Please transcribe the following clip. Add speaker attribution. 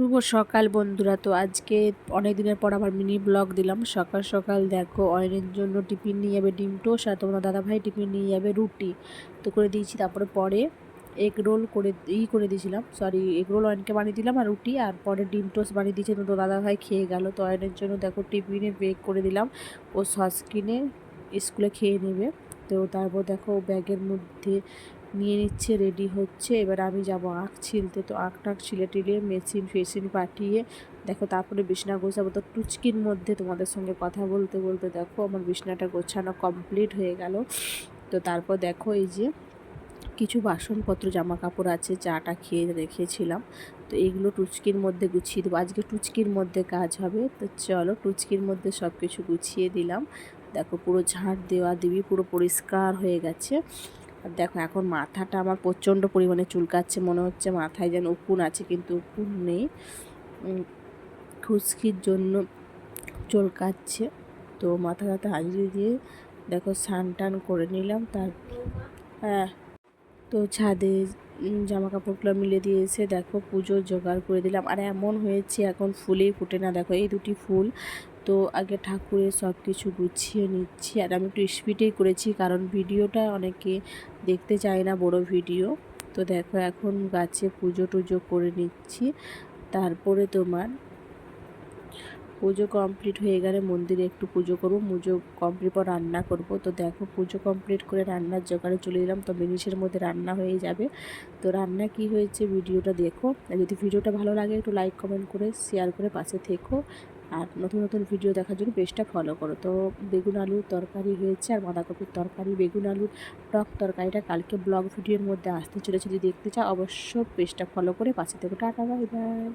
Speaker 1: শুভ সকাল বন্ধুরা। তো আজকে অনেক দিনের পর আবার মিনি ব্লগ দিলাম। সকাল সকাল দেখো, অয়নের জন্য টিফিন নিয়ে যাবে ডিম টোস্ট আর তোমার দাদাভাই টিফিন নিয়ে যাবে রুটি। তো করে দিয়েছি, তারপরে পরে এগ রোল করে, ই করে দিয়েছিলাম। সরি এগ রোল অয়নকে বানিয়ে দিলাম আর রুটি আর পরে ডিম টোস্ট বানিয়ে দিয়েছে। তো দাদাভাই খেয়ে গেল। তো অয়নের জন্য দেখো টিফিনে বেক করে দিলাম। ও সস কিনে স্কুলে খেয়ে নেবে। তো তারপর দেখো ব্যাগের মধ্যে নিয়ে নিচ্ছে রেডি হচ্ছে। এবার আমি যাব আখ ছিলতে। তো আখ টাক ছিলে টিলে মেশিন ফেসিন পাঠিয়ে, দেখো তারপরে বিছনা গোছাবো। তো টুচকির মধ্যে তোমাদের সঙ্গে কথা বলতে বলতে দেখো আমার বিছনাটা গোছানো কমপ্লিট হয়ে গেল। তো তারপর দেখো এই যে কিছু বাসনপত্র জামা কাপড় আছে, চাটা খেয়ে রেখেছিলাম। তো এইগুলো টুচকির মধ্যে গুছিয়ে দেবো। আজকে টুচকির মধ্যে কাজ হবে। তো চলো টুচকির মধ্যে সব কিছু গুছিয়ে দিলাম। দেখো পুরো ঝাঁট দেওয়া, দিবি পুরো পরিষ্কার হয়ে গেছে। আর দেখো, এখন মাথাটা আমার প্রচণ্ড পরিমাণে চুলকাচ্ছে, মনে হচ্ছে মাথায় যেন উকুন আছে, কিন্তু উকুন নেই। খুশকির জন্য চুলকাচ্ছে। তো মাথা ব্যথা হাজিয়ে দিয়ে দেখো, স্নান টান করে নিলাম। তার হ্যাঁ তো ছাদে জামা কাপড়গুলো মিলে দিয়ে এসে দেখো পুজোর জোগাড় করে দিলাম। আর এমন হয়েছে, এখন ফুলেই ফুটে না। দেখো, এই দুটি ফুল তো আগে ঠাকুরের সব কিছু গুছিয়ে নিচ্ছি। আর আমি একটু স্পিডেই করেছি কারণ ভিডিওটা অনেকে দেখতে চায় না বড় ভিডিও। তো দেখো এখন গাছে পুজো টুজো করে নিচ্ছি। তারপরে তোমার পুজো কমপ্লিট হয়ে গেলে মন্দিরে একটু পুজো করব। পুজো কমপ্লিট পর রান্না করব। তো দেখো পুজো কমপ্লিট করে রান্নার জোগাড়ে চলে এলাম। তো মিনিশের মধ্যে রান্না হয়ে যাবে। তো রান্না কি হয়েছে ভিডিওটা দেখো। যদি ভিডিওটা ভালো লাগে একটু লাইক কমেন্ট করে শেয়ার করে পাশে থেকো। আর নতুন নতুন ভিডিও দেখার জন্য পেজটা ফলো করো। তো বেগুন আলুর তরকারি হয়েছে আর বাঁধাকপির তরকারি, বেগুন আলুর টক তরকারিটা কালকে ব্লগ ভিডিওর মধ্যে আসতে চলেছে। যদি দেখতে চাও অবশ্য পেজটা ফলো করে পাশে থেকে। Tata bye bye